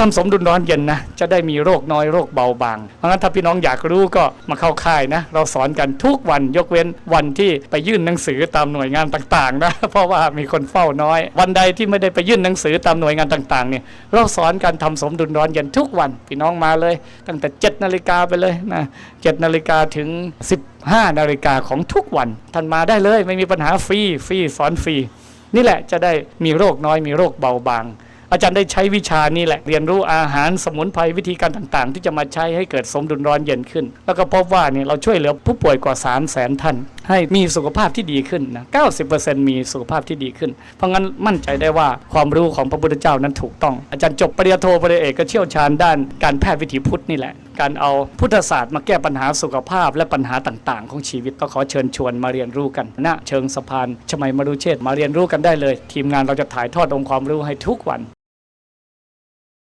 ทำสมดุลร้อนเย็นนะ จะได้มีโรคน้อยโรคเบาบาง เพราะงั้นถ้าพี่น้องอยากรู้ก็มาเข้าค่ายนะ เราสอนกันทุกวันยกเว้นวันที่ไปยื่นหนังสือตามหน่วยงานต่างๆนะ เพราะว่ามีคนเฝ้าน้อย วันใดที่ไม่ได้ไปยื่นหนังสือตามหน่วยงานต่างๆเนี่ยเราสอนการทำสมดุลร้อนเย็นทุกวันพี่น้องมาเลย ตั้งแต่7นาฬิกาไปเลยนะ7นาฬิกาถึง 15นาฬิกาของทุกวันท่านมาได้เลยไม่มีปัญหาฟรีฟรีสอนฟรีนี่แหละจะได้มีโรคน้อยมีโรคเบาบาง อาจารย์ได้ใช้วิชานี่แหละเรียนรู้อาหารสมุนไพรวิธีการต่างๆ ที่จะมาใช้ให้เกิดสมดุลร้อนเย็นขึ้น แล้วก็พบว่าเนี่ยเราช่วยเหลือผู้ป่วยกว่า 3 0 0 0 0 0 ท่าน ให้มีสุขภาพที่ดีขึ้นนะ90%มีสุขภาพที่ดีขึ้น เพราะงั้นมั่นใจได้ว่าความรู้ของพระพุทธเจ้านั้นถูกต้อง อาจารย์จบปริญญาโทปริญญาเอกก็เชี่ยวชาญด้านการแพทย์วิถีพุทธนี่แหละ การเอาพุทธศาสตร์มาแก้ปัญหาสุขภาพและปัญหาต่างๆ ของชีวิตก็ขอเชิญชวนมาเรียนรู้กันณเชิงสะพานชมัยมรุเชษมาเรียนรู้กันได้เลย ทีมงานเราจะถ่ายทอดองค์ความรู้ให้ทุกวัน